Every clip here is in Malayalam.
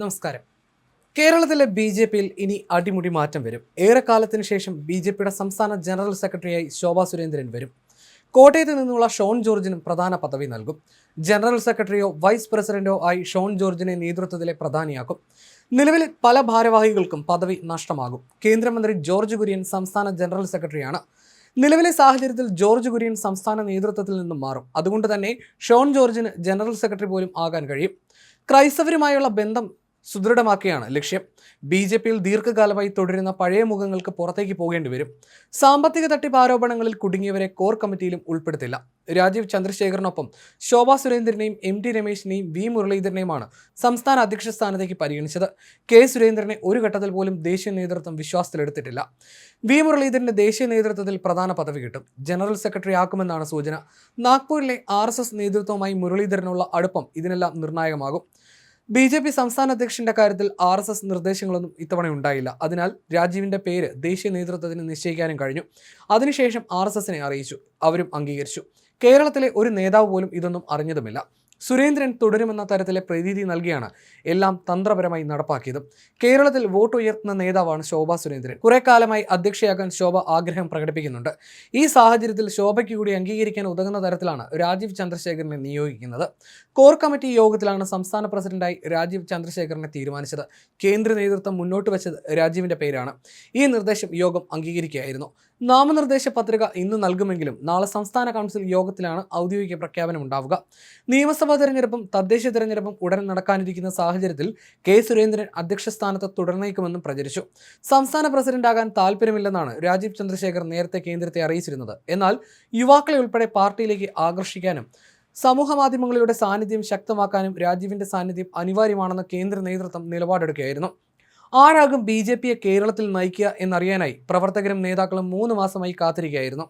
നമസ്കാരം. കേരളത്തിലെ ബി ജെ പിയിൽ ഇനി അടിമുടി മാറ്റം വരും. ഏറെക്കാലത്തിന് ശേഷം ബി ജെ പിയുടെ സംസ്ഥാന ജനറൽ സെക്രട്ടറിയായി ശോഭാ സുരേന്ദ്രൻ വരും. കോട്ടയത്ത് നിന്നുള്ള ഷോൺ ജോർജിനും പ്രധാന പദവി നൽകും. ജനറൽ സെക്രട്ടറിയോ വൈസ് പ്രസിഡന്റോ ആയി ഷോൺ ജോർജിനെ നേതൃത്വത്തിലെ പ്രധാനിയാക്കും. നിലവിൽ പല ഭാരവാഹികൾക്കും പദവി നഷ്ടമാകും. കേന്ദ്രമന്ത്രി ജോർജ് കുര്യൻ സംസ്ഥാന ജനറൽ സെക്രട്ടറിയാണ്. നിലവിലെ സാഹചര്യത്തിൽ ജോർജ് കുര്യൻ സംസ്ഥാന നേതൃത്വത്തിൽ നിന്നും മാറും. അതുകൊണ്ട് തന്നെ ഷോൺ ജോർജിന് ജനറൽ സെക്രട്ടറി പോലും ആകാൻ കഴിയും. ക്രൈസ്തവരുമായുള്ള ബന്ധം സുദൃഢമാക്കിയാണ് ലക്ഷ്യം. ബി ജെ പിയിൽ ദീർഘകാലമായി തുടരുന്ന പഴയ മുഖങ്ങൾക്ക് പുറത്തേക്ക് പോകേണ്ടി വരും. സാമ്പത്തിക തട്ടിപ്പ് ആരോപണങ്ങളിൽ കുടുങ്ങിയവരെ കോർ കമ്മിറ്റിയിലും ഉൾപ്പെടുത്തില്ല. രാജീവ് ചന്ദ്രശേഖറിനൊപ്പം ശോഭാ സുരേന്ദ്രനെയും എം ടി രമേശിനെയും വി മുരളീധരനെയുമാണ് സംസ്ഥാന അധ്യക്ഷ സ്ഥാനത്തേക്ക് പരിഗണിച്ചത്. കെ സുരേന്ദ്രനെ ഒരു ഘട്ടത്തിൽ പോലും ദേശീയ നേതൃത്വം വിശ്വാസത്തിലെടുത്തിട്ടില്ല. വി മുരളീധരന്റെ ദേശീയ നേതൃത്വത്തിൽ പ്രധാന പദവി കിട്ടും. ജനറൽ സെക്രട്ടറി ആക്കുമെന്നാണ് സൂചന. നാഗ്പൂരിലെ ആർ നേതൃത്വവുമായി മുരളീധരനുള്ള അടുപ്പം ഇതിനെല്ലാം നിർണായകമാകും. ബി ജെ പി സംസ്ഥാന അധ്യക്ഷന്റെ കാര്യത്തിൽ ആർ എസ് എസ് നിർദ്ദേശങ്ങളൊന്നും ഇത്തവണ ഉണ്ടായില്ല. അതിനാൽ രാജീവിന്റെ പേര് ദേശീയ നേതൃത്വത്തിന് നിശ്ചയിക്കാനും കഴിഞ്ഞു. അതിനുശേഷം ആർ എസ് എസിനെ അറിയിച്ചു. അവരും അംഗീകരിച്ചു. കേരളത്തിലെ ഒരു നേതാവ് പോലും ഇതൊന്നും അറിഞ്ഞതുമില്ല. സുരേന്ദ്രൻ തുടരുമെന്ന തരത്തിലെ പ്രതീതി നൽകിയാണ് എല്ലാം തന്ത്രപരമായി നടപ്പാക്കിയത്. കേരളത്തിൽ വോട്ട് ഉയർത്തുന്ന നേതാവാണ് ശോഭ സുരേന്ദ്രൻ. കുറെ കാലമായി അധ്യക്ഷയാകാൻ ശോഭ ആഗ്രഹം പ്രകടിപ്പിക്കുന്നുണ്ട്. ഈ സാഹചര്യത്തിൽ ശോഭയ്ക്ക് കൂടി അംഗീകരിക്കാൻ ഉതകുന്ന തരത്തിലാണ് രാജീവ് ചന്ദ്രശേഖരനെ നിയോഗിക്കുന്നത്. കോർ കമ്മിറ്റി യോഗത്തിലാണ് സംസ്ഥാന പ്രസിഡന്റായി രാജീവ് ചന്ദ്രശേഖരനെ തീരുമാനിച്ചത്. കേന്ദ്ര നേതൃത്വം മുന്നോട്ട് വെച്ചത് രാജീവിന്റെ പേരാണ്. ഈ നിർദ്ദേശം യോഗം അംഗീകരിക്കുകയായിരുന്നു. നാമനിർദ്ദേശ പത്രിക ഇന്ന് നൽകുമെങ്കിലും നാളെ സംസ്ഥാന കൗൺസിൽ യോഗത്തിലാണ് ഔദ്യോഗിക പ്രഖ്യാപനം ഉണ്ടാവുക. നിയമസഭാ തെരഞ്ഞെടുപ്പും തദ്ദേശ തെരഞ്ഞെടുപ്പും ഉടൻ നടക്കാനിരിക്കുന്ന സാഹചര്യത്തിൽ കെ സുരേന്ദ്രൻ അധ്യക്ഷ സ്ഥാനത്ത് തുടർന്നേക്കുമെന്നും പ്രചരിച്ചു. സംസ്ഥാന പ്രസിഡന്റാകാൻ താല്പര്യമില്ലെന്നാണ് രാജീവ് ചന്ദ്രശേഖർ നേരത്തെ കേന്ദ്രത്തെ അറിയിച്ചിരുന്നത്. എന്നാൽ യുവാക്കളെ ഉൾപ്പെടെ പാർട്ടിയിലേക്ക് ആകർഷിക്കാനും സമൂഹ മാധ്യമങ്ങളുടെ സാന്നിധ്യം ശക്തമാക്കാനും രാജീവിന്റെ സാന്നിധ്യം അനിവാര്യമാണെന്ന് കേന്ദ്ര നേതൃത്വം നിലപാടെടുക്കുകയായിരുന്നു. ആരാകും ബി ജെ പിയെ കേരളത്തിൽ നയിക്കുക എന്നറിയാനായി പ്രവർത്തകരും നേതാക്കളും മൂന്ന് മാസമായി കാത്തിരിക്കുകയായിരുന്നു.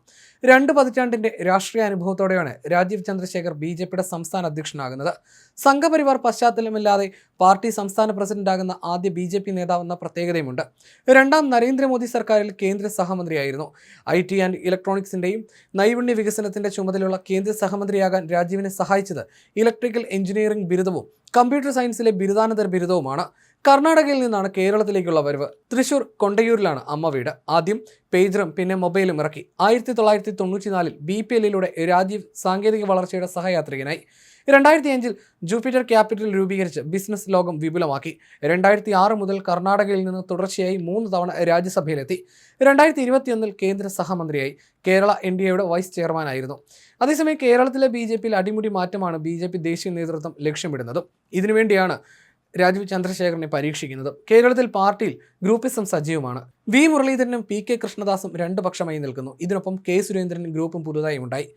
രണ്ട് പതിറ്റാണ്ടിന്റെ രാഷ്ട്രീയ അനുഭവത്തോടെയാണ് രാജീവ് ചന്ദ്രശേഖർ ബി ജെ പിയുടെ സംസ്ഥാന അധ്യക്ഷനാകുന്നത്. സംഘപരിവാർ പശ്ചാത്തലമില്ലാതെ പാർട്ടി സംസ്ഥാന പ്രസിഡന്റാകുന്ന ആദ്യ ബി ജെ പി നേതാവെന്ന പ്രത്യേകതയുമുണ്ട്. രണ്ടാം നരേന്ദ്രമോദി സർക്കാരിൽ കേന്ദ്ര സഹമന്ത്രിയായിരുന്നു. ഐ ടി ആൻഡ് ഇലക്ട്രോണിക്സിന്റെയും നൈപുണ്യ വികസനത്തിന്റെ ചുമതലയുള്ള കേന്ദ്ര സഹമന്ത്രിയാകാൻ രാജീവിനെ സഹായിച്ചത് ഇലക്ട്രിക്കൽ എഞ്ചിനീയറിംഗ് ബിരുദവും കമ്പ്യൂട്ടർ സയൻസിലെ ബിരുദാനന്തര ബിരുദവുമാണ്. കർണാടകയിൽ നിന്നാണ് കേരളത്തിലേക്കുള്ള വരവ്. തൃശൂർ കൊണ്ടയൂരിലാണ് അമ്മ വീട്. ആദ്യം പേജറും പിന്നെ മൊബൈലും ഇറക്കി. ആയിരത്തി തൊള്ളായിരത്തി തൊണ്ണൂറ്റിനാലിൽ ബി പി എല്ലിലൂടെ രാജീവ് സാങ്കേതിക വളർച്ചയുടെ സഹയാത്രികനായി. രണ്ടായിരത്തി അഞ്ചിൽ ജൂപ്പിറ്റർ ക്യാപിറ്റൽ രൂപീകരിച്ച് ബിസിനസ് ലോകം വിപുലമാക്കി. രണ്ടായിരത്തി ആറ് മുതൽ കർണാടകയിൽ നിന്ന് തുടർച്ചയായി മൂന്ന് തവണ രാജ്യസഭയിലെത്തി. രണ്ടായിരത്തി ഇരുപത്തിയൊന്നിൽ കേന്ദ്ര സഹമന്ത്രിയായി. കേരള എൻ ഡി എയുടെ വൈസ് ചെയർമാനായിരുന്നു. അതേസമയം കേരളത്തിലെ ബി ജെ പിയിൽ അടിമുടി മാറ്റമാണ് ബി ജെ പി ദേശീയ നേതൃത്വം ലക്ഷ്യമിടുന്നത്. ഇതിനുവേണ്ടിയാണ് രാജീവ് ചന്ദ്രശേഖരനെ പരീക്ഷിക്കുന്നത് കേരളത്തിൽ പാർട്ടിയിൽ ഗ്രൂപ്പിസം സജീവമാണ്. വി മുരളീധരനും പി കെ കൃഷ്ണദാസും രണ്ട് പക്ഷമായി നിൽക്കുന്നു. ഇതിനൊപ്പം കെ സുരേന്ദ്രനും ഗ്രൂപ്പും പുതുതായി ഉണ്ടായി.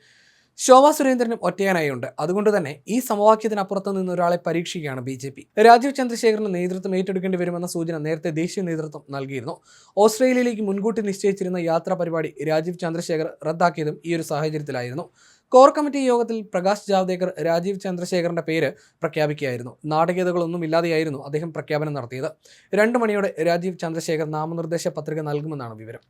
ശോഭാ സുരേന്ദ്രനും ഒറ്റയാനായുണ്ട്. അതുകൊണ്ട് തന്നെ ഈ സമവാക്യത്തിനപ്പുറത്ത് നിന്ന് ഒരാളെ പരീക്ഷിക്കുകയാണ് ബി ജെ പി. രാജീവ് ചന്ദ്രശേഖരന് നേതൃത്വം ഏറ്റെടുക്കേണ്ടി വരുമെന്ന സൂചന നേരത്തെ ദേശീയ നേതൃത്വം നൽകിയിരുന്നു. ഓസ്ട്രേലിയയിലേക്ക് മുൻകൂട്ടി നിശ്ചയിച്ചിരുന്ന യാത്രാ പരിപാടി രാജീവ് ചന്ദ്രശേഖർ റദ്ദാക്കിയതും ഈ ഒരു സാഹചര്യത്തിലായിരുന്നു. കോർ കമ്മിറ്റി യോഗത്തിൽ പ്രകാശ് ജാവ്ദേക്കർ രാജീവ് ചന്ദ്രശേഖറിന്റെ പേര് പ്രഖ്യാപിക്കുകയായിരുന്നു. നാടകീയതകളൊന്നും ഇല്ലാതെയായിരുന്നു അദ്ദേഹം പ്രഖ്യാപനം നടത്തിയത്. രണ്ട് മണിയോടെ രാജീവ് ചന്ദ്രശേഖർ നാമനിർദ്ദേശ പത്രിക നൽകുമെന്നാണ് വിവരം.